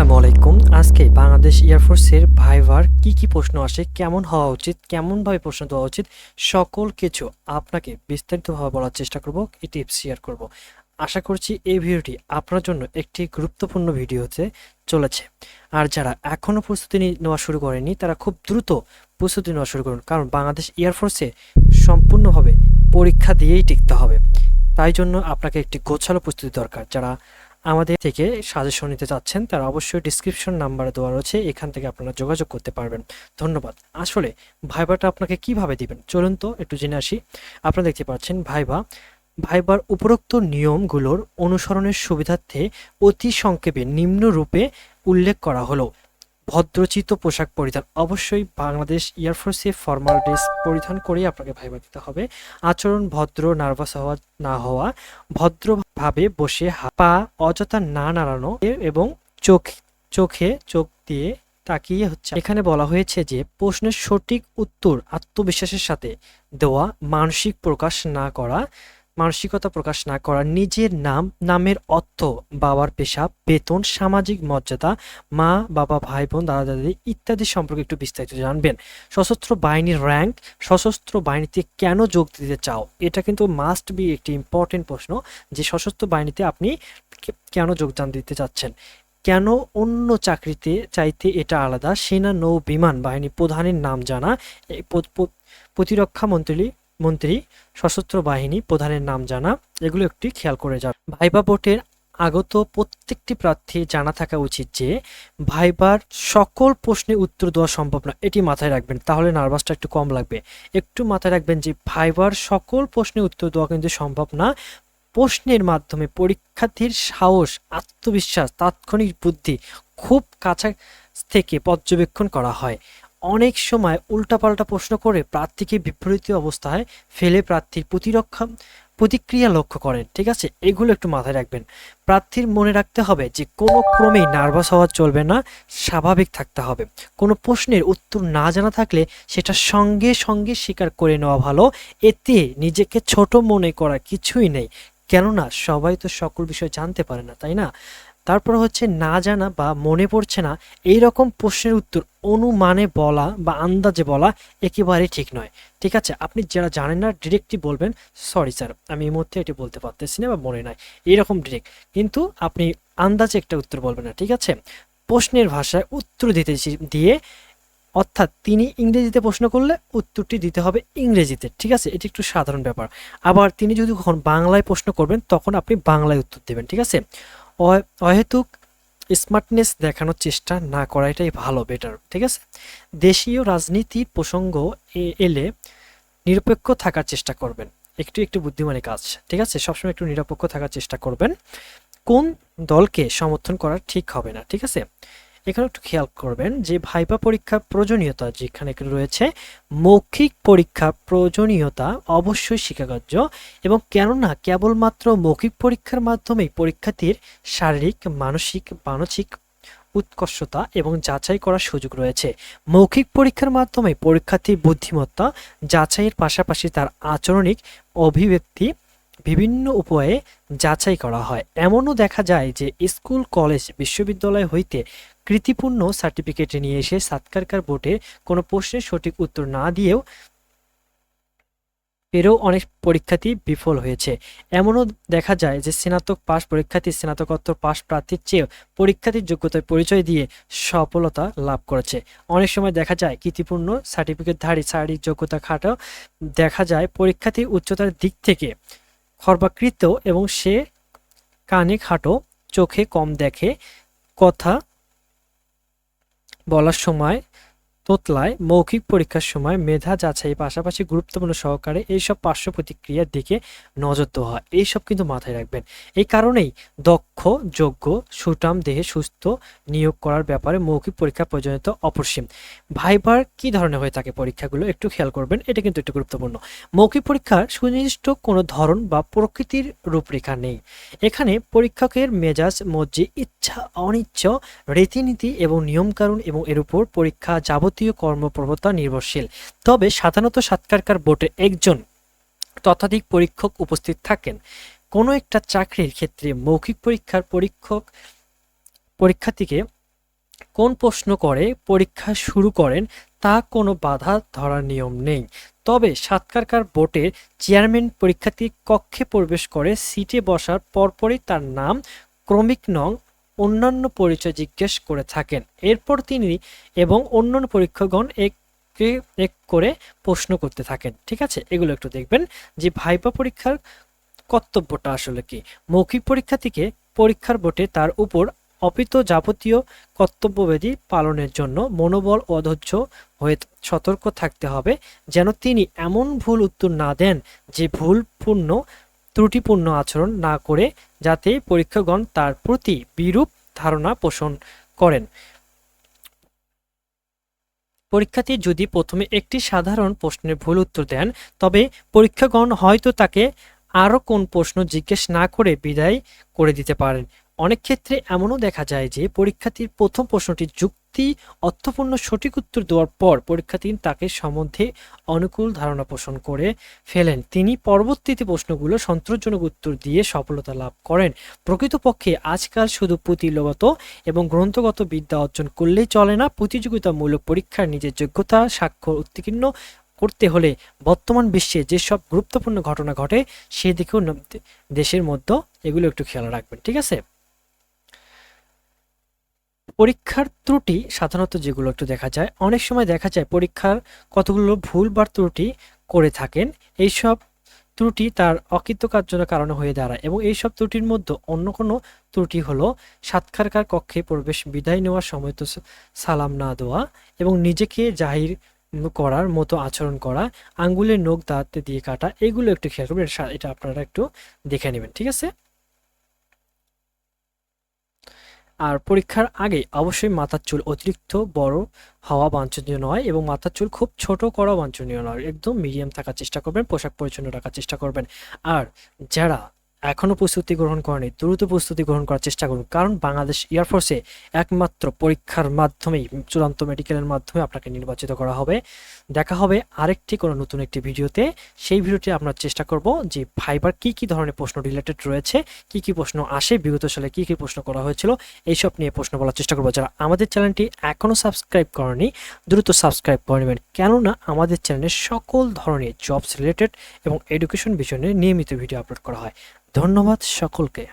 আসসালামু আলাইকুম। আজকে বাংলাদেশ এয়ারফোর্সের ভাইভার কি কি প্রশ্ন আসে, কেমন হওয়া উচিত, কেমনভাবে প্রশ্ন দেওয়া উচিত, সকল কিছু আপনাকে বিস্তারিতভাবে বলার চেষ্টা করব, এই টিপস শেয়ার করব। আশা করছি এই ভিডিওটি আপনার জন্য একটি গুরুত্বপূর্ণ ভিডিও হতে চলেছে। আর যারা এখনও প্রস্তুতি নেওয়া শুরু করেনি তারা খুব দ্রুত প্রস্তুতি নেওয়া শুরু করুন, কারণ বাংলাদেশ এয়ারফোর্সে সম্পূর্ণভাবে পরীক্ষা দিয়েই টিকতে হবে। তাই জন্য আপনাকে একটি গোছালো প্রস্তুতি দরকার, যারা আমাদের থেকে সাজেশন নিতে চাচ্ছেন, তারা অবশ্যই ডিসক্রিপশন নাম্বারে দেওয়া রয়েছে, এখান থেকে আপনারা যোগাযোগ করতে পারবেন। ধন্যবাদ। আসলে ভাইবাটা আপনাকে কীভাবে দিবেন? চলুন তো একটু জেনে আসি। আপনারা দেখতে পাচ্ছেন ভাইবা ভাইবার উপরোক্ত নিয়মগুলোর অনুসরণের সুবিধার্থে অতি সংক্ষেপে নিম্নরূপে উল্লেখ করা হলো। ভদ্রচিত পোশাক পরিধান। অবশ্যই বাংলাদেশ এয়ারফোর্সে ফর্মাল ড্রেস পরিধান করেই আপনাকে ভাইবা দিতে হবে। আচরণ ভদ্র নার্ভাস হওয়া, না হওয়া, ভদ্রভাবে বসে পা অযথা না নাড়ানো এবং চোখ, চোখে চোখ দিয়ে তাকিয়ে হচ্ছে। এখানে বলা হয়েছে যে প্রশ্নের সঠিক উত্তর আত্মবিশ্বাসের সাথে দেওয়া, মানসিক প্রকাশ না করা মানসিকতা প্রকাশ না করা নিজের নাম, নামের অর্থ, বাবার পেশা, বেতন, সামাজিক মর্যাদা, মা, বাবা, ভাই, বোন, দাদা, দাদি ইত্যাদি সম্পর্কে একটু বিস্তারিত জানবেন। সশস্ত্র বাহিনীর র্যাঙ্ক সশস্ত্র বাহিনীতে কেন যোগ দিতে চাও? এটা কিন্তু মাস্ট বি একটি ইম্পর্টেন্ট প্রশ্ন যে সশস্ত্র বাহিনীতে আপনি কেন যোগদান দিতে চাচ্ছেন? কেন অন্য চাকরিতে চাইতে এটা আলাদা? সেনা, নৌ, বিমান বাহিনী প্রধানের নাম জানা। প্রতিরক্ষা মন্ত্রী মন্ত্রী, সশস্ত্র বাহিনী প্রধানের নাম জানা, এগুলো একটি খেয়াল করে যান ভাইবা ভোটের আগত প্রত্যেকটি প্রার্থী জানা থাকা উচিত যে, ভাইবার সকল প্রশ্নে উত্তর দেওয়া সম্ভব না। এটি মাথায় রাখবেন, তাহলে নার্ভাসটা একটু কম লাগবে। একটু মাথায় রাখবেন যে, ভাইবার সকল প্রশ্নে উত্তর দেওয়া কিন্তু সম্ভব না। প্রশ্নের মাধ্যমে পরীক্ষার্থীর সাহস, আত্মবিশ্বাস, তাৎক্ষণিক বুদ্ধি খুব কাছা থেকে পর্যবেক্ষণ করা হয়। অনেক সময় উল্টাপাল্টা প্রশ্ন করে প্রার্থীকে বিপরীত অবস্থায় ফেলে প্রার্থীর প্রতিরক্ষা, প্রতিক্রিয়া লক্ষ্য করেন, ঠিক আছে? এগুলো একটু মাথায় রাখবেন। প্রার্থীর মনে রাখতে হবে যে, কোনো ক্রমেই নার্ভাস হওয়া চলবে না, স্বাভাবিক থাকতে হবে। কোনো প্রশ্নের উত্তর না জানা থাকলে সেটা সঙ্গে সঙ্গে স্বীকার করে নেওয়া ভালো। এতে নিজেকে ছোট মনে করা কিছুই নেই। কেননা, সবাই তো সকল বিষয় জানতে পারে না, তাই না? তারপর হচ্ছে না জানা বা মনে পড়ছে না এই রকম প্রশ্নের উত্তর অনুমানে বলা বা আন্দাজে বলা একেবারে ঠিক নয়। ঠিক আছে? আপনি যারা জানেন না ডিরেক্টলি বলবেন সরি স্যার আমি এই মুহূর্তে এটি বলতে পারতেছি না বা মনে নাই। এইরকম ডিরেক্ট কিন্তু আপনি আন্দাজে একটা উত্তর বলবেন না, ঠিক আছে? প্রশ্নের ভাষায় উত্তর দিতে দিয়ে অর্থাৎ তিনি ইংরেজিতে প্রশ্ন করলে উত্তরটি দিতে হবে ইংরেজিতে, ঠিক আছে? এটি একটু সাধারণ ব্যাপার। আবার তিনি যদি কখন বাংলায় প্রশ্ন করবেন, তখন আপনি বাংলায় উত্তর দেবেন, ঠিক আছে? অহেতুক স্মার্টনেস দেখানোর চেষ্টা না করাটাই ভালো বেটার ঠিক আছে? দেশীয় রাজনীতির প্রসঙ্গ এলে নিরপেক্ষ থাকার চেষ্টা করবেন। একটু একটু বুদ্ধিমানের কাজ, ঠিক আছে? সবসময় একটু নিরপেক্ষ থাকার চেষ্টা করবেন। কোন দলকে সমর্থন করা ঠিক হবে না, ঠিক আছে? এখানে একটু খেয়াল করবেন যে ভাইবা পরীক্ষার প্রয়োজনীয়তা যেখানে রয়েছে, মৌখিক পরীক্ষা প্রয়োজনীয়তা অবশ্যই স্বীকার্য এবং কেননা কেবলমাত্র মৌখিক পরীক্ষার মাধ্যমেই পরীক্ষার্থীর শারীরিক, মানসিক মানসিক উৎকর্ষতা এবং যাচাই করার সুযোগ রয়েছে। মৌখিক পরীক্ষার মাধ্যমে পরীক্ষার্থীর বুদ্ধিমত্তা যাচাইয়ের পাশাপাশি তার আচরণিক অভিব্যক্তি বিভিন্ন উপায়ে যাচাই করা হয়। এমনও দেখা যায় যে স্কুল, কলেজ, বিশ্ববিদ্যালয় হইতে কৃতিপূর্ণ সার্টিফিকেট নিয়ে এসে সাতকারকার বোর্ডে কোনো প্রশ্নের সঠিক উত্তর না দিয়েও পেরেও অনেক পরীক্ষার্থী বিফল হয়েছে। এমনও দেখা যায় যে স্নাতক পাস পরীক্ষার্থী স্নাতকোত্তর পাশ প্রার্থীর চেয়েও পরীক্ষার্থীর যোগ্যতার পরিচয় দিয়ে সফলতা লাভ করেছে। অনেক সময় দেখা যায় কৃতিপূর্ণ সার্টিফিকেটধারী শারীরিক যোগ্যতা খাটাও দেখা যায় পরীক্ষার্থীর উচ্চতার দিক থেকে খর্বাকৃত এবং সে কানে খাটো চোখে কম দেখে কথা বলার সময় তোতলায় মৌখিক পরীক্ষার সময় মেধা যাচাই পাশাপাশি গুরুত্বপূর্ণ সহকারে এইসব পার্শ্ব প্রতিক্রিয়ার দিকে নজর দেওয়া হয়। এইসব কিন্তু মাথায় রাখবেন। এই কারণেই দক্ষ, যোগ্য সুটাম দেহে সুস্থ নিয়োগ করার ব্যাপারে মৌখিক পরীক্ষা প্রয়োজনীয়তা অপরিসীম। ভাইবার কি ধরনের হয়ে থাকে পরীক্ষাগুলো একটু খেয়াল করবেন, এটা কিন্তু একটু গুরুত্বপূর্ণ। মৌখিক পরীক্ষার সুনির্দিষ্ট কোনো ধরন বা প্রকৃতির রূপরেখা নেই। এখানে পরীক্ষকের মেজাজ, মর্জি, ইচ্ছা, অনিচ্ছ, রীতিনীতি এবং নিয়মকানুন এবং এর উপর পরীক্ষা যাবতীয় কর্মপ্রবতা নির্ভরশীল। তবে সাধারণত সাতকারকার বোর্ডে একজন তথাধিক পরীক্ষক উপস্থিত থাকেন। কোনো একটা চাকরির ক্ষেত্রে মৌখিক পরীক্ষার পরীক্ষক পরীক্ষার্থীকে কোন প্রশ্ন করে, পরীক্ষা শুরু করেন, তা কোনো বাধা ধরার নিয়ম নেই। তবে সাতকারকার বোর্ডের চেয়ারম্যান পরীক্ষার্থী কক্ষে প্রবেশ করে সিটে বসার পরপরই তার নাম ক্রমিক নং অন্যান্য পরিচয় জিজ্ঞেস করে থাকেন। এরপর তিনি এবং অন্যান্য পরীক্ষকগণ এক এক করে প্রশ্ন করতে থাকেন। ঠিক আছে? এগুলো একটু দেখবেন যে ভাইবা পরীক্ষার কর্তব্যটা আসলে কি? মৌখিক পরীক্ষা থেকে পরীক্ষার বোটে তার উপর অপিত যাবতীয় কর্তব্যবিধি পালনের জন্য মনোবল অধৈর্য হয়ে সতর্ক থাকতে হবে, যেন তিনি এমন ভুল উত্তর না দেন যে ভুলপূর্ণ ত্রুটিপূর্ণ আচরণ না করে যাতে পরীক্ষাগণ তার প্রতি বিরূপ ধারণা পোষণ করেন। পরীক্ষার্থী যদি প্রথমে একটি সাধারণ প্রশ্নের ভুল উত্তর দেন, তবে পরীক্ষাগণ হয়তো তাকে আরও কোন প্রশ্ন জিজ্ঞেস না করে বিদায় করে দিতে পারেন। অনেক ক্ষেত্রে এমনও দেখা যায় যে পরীক্ষার্থীর প্রথম প্রশ্নটি যুক্তি, অর্থপূর্ণ সঠিক উত্তর দেওয়ার পর পরীক্ষার্থী তাকে সম্বন্ধে অনুকূল ধারণা পোষণ করে ফেলেন। তিনি পরবর্তীতে প্রশ্নগুলো সন্তোষজনক উত্তর দিয়ে সফলতা লাভ করেন। প্রকৃতপক্ষে আজকাল শুধু পুঁথিগত এবং গ্রন্থগত বিদ্যা অর্জন করলেই চলে না, প্রতিযোগিতামূলক পরীক্ষার নিজের যোগ্যতা স্বাক্ষর উত্তীর্ণ করতে হলে বর্তমান বিশ্বে যেসব গুরুত্বপূর্ণ ঘটনা ঘটে সেদিকেও দেশের মধ্যে এগুলো একটু খেয়াল রাখবেন, ঠিক আছে? পরীক্ষার ত্রুটি সাধারণত যেগুলো একটু দেখা যায়, অনেক সময় দেখা যায় পরীক্ষার কতগুলো ভুল বা ত্রুটি করে থাকেন। এইসব ত্রুটি তার অকৃতকার্যতার কারণে হয়ে দাঁড়ায় এবং এইসব ত্রুটির মধ্যে অন্য কোনো ত্রুটি হলো সাতখারকার কক্ষে প্রবেশ, বিদায় নেওয়ার সময় তো সালাম না দেওয়া এবং নিজেকে জাহির করার মতো আচরণ করা, আঙ্গুলের নখ দাঁত দিয়ে কাটা, এগুলো একটু খেয়াল করবেন এটা আপনারা একটু দেখে নেবেন, ঠিক আছে? আর পরীক্ষার আগে অবশ্যই মাথার চুল অতিরিক্ত বড় হওয়া বাঞ্ছনীয় নয় এবং মাথার চুল খুব ছোট করা বাঞ্ছনীয় নয়। একদম মিডিয়াম থাকার চেষ্টা করবেন, পোশাক পরিচ্ছন্ন রাখার চেষ্টা করবেন। আর যারা এখনও প্রস্তুতি গ্রহণ করেনি। দ্রুত প্রস্তুতি গ্রহণ করার চেষ্টা করুন। কারণ বাংলাদেশ এয়ারফোর্সে একমাত্র পরীক্ষার মাধ্যমেই, চূড়ান্ত মেডিকেলের মাধ্যমে আপনাকে নির্বাচিত করা হবে। দেখা হবে আরেকটি কোনো নতুন একটি ভিডিওতে। সেই ভিডিওটি আমরা চেষ্টা করব যে ফাইবার কি কি ধরনের প্রশ্ন রিলেটেড রয়েছে, কি কি প্রশ্ন আসে, বিগত সালে কি কি প্রশ্ন করা হয়েছিল, এইসব নিয়ে প্রশ্ন বলার চেষ্টা করব। যারা আমাদের চ্যানেলটি এখনও সাবস্ক্রাইব করেনি, দ্রুত সাবস্ক্রাইব করে নেবেন। কেননা আমাদের চ্যানেলে সকল ধরনের জবস রিলেটেড এবং এডুকেশন বিষয় নিয়ে নিয়মিত ভিডিও আপলোড করা হয়। ধন্যবাদ সকলকে।